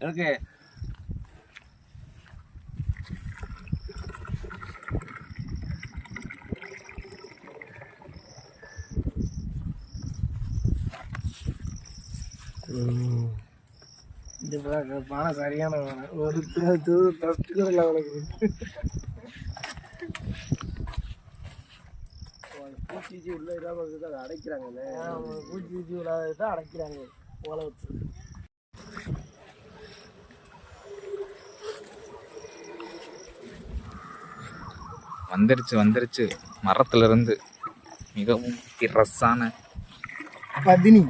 இருக்கு இந்த பா- பானை சரியான ஒரு டஸ்ட் கூட இல்லை அவனுக்கு பூச்சி உள்ள இல்லாம இருக்குது அதை அடைக்கிறாங்கல்ல. பூச்சி பூச்சி விடாத அடைக்கிறாங்க. ஓலை வச்சு. வந்துருச்சு வந்துருச்சு. மரத்துல இருந்து மிகவும் திரசான பதினி.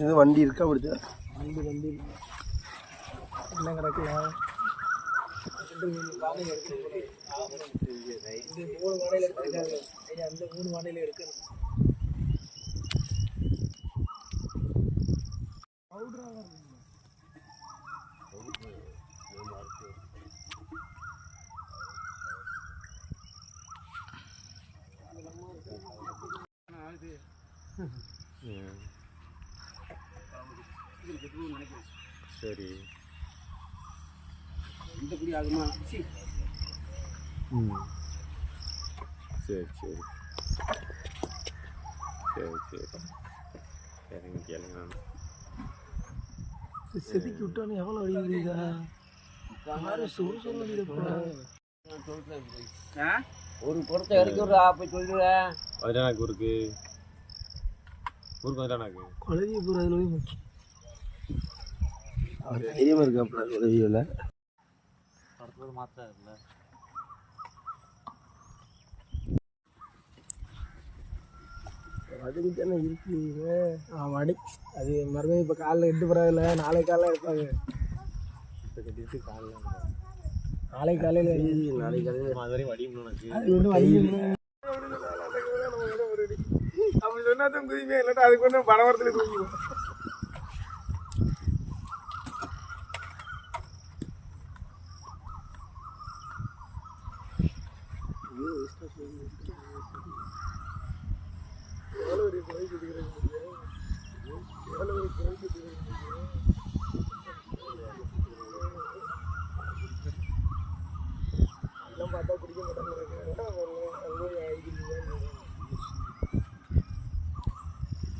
இது வண்டி இருக்கா அப்படிச்சா வண்டி வண்டி. என்ன இந்த மூணு வாடையில அந்த மூணு வாடையில எடுக்கணும். சரி. இந்த குடி ஆகுமா சி. ம். சரி சரி. சரி சரி. இறங்கி கேளுங்க செதுக்கி விட்டோன்னு எவ்வளோ அடிக்குதுதா யாரு சுறு சுறு ஒரு பொருத்த வரைக்கும் ஒரு ஆப்பை சொல்லுவேன் வதிரானாக்கு ஊருக்கு ஊருக்கு வதிரானாக்கு குழந்தைய போகிறதுல போய் முக்கியம் அவர் தைரியமாக இருக்காப்புல உதவியில் அடுத்தது மாத்திரம் இல்லை அதுக்கு தானே இருக்குங்க வடி அது மறுபடியும் இப்போ காலைல எட்டு பரவாயில்ல நாளை காலைல இருப்பாங்க இப்போ கட்டிட்டு காலையில் நாளை காலையில் நாளை காலையில் அது வரையும் வடியும் தூக்குனா தான் குதிப்பேன் இல்லாட்டா அதுக்கு ஒன்றும் பனமரத்தில் தூக்கிடுவோம் பார்த்தா குடிக்க மாட்டேங்கிறாங்க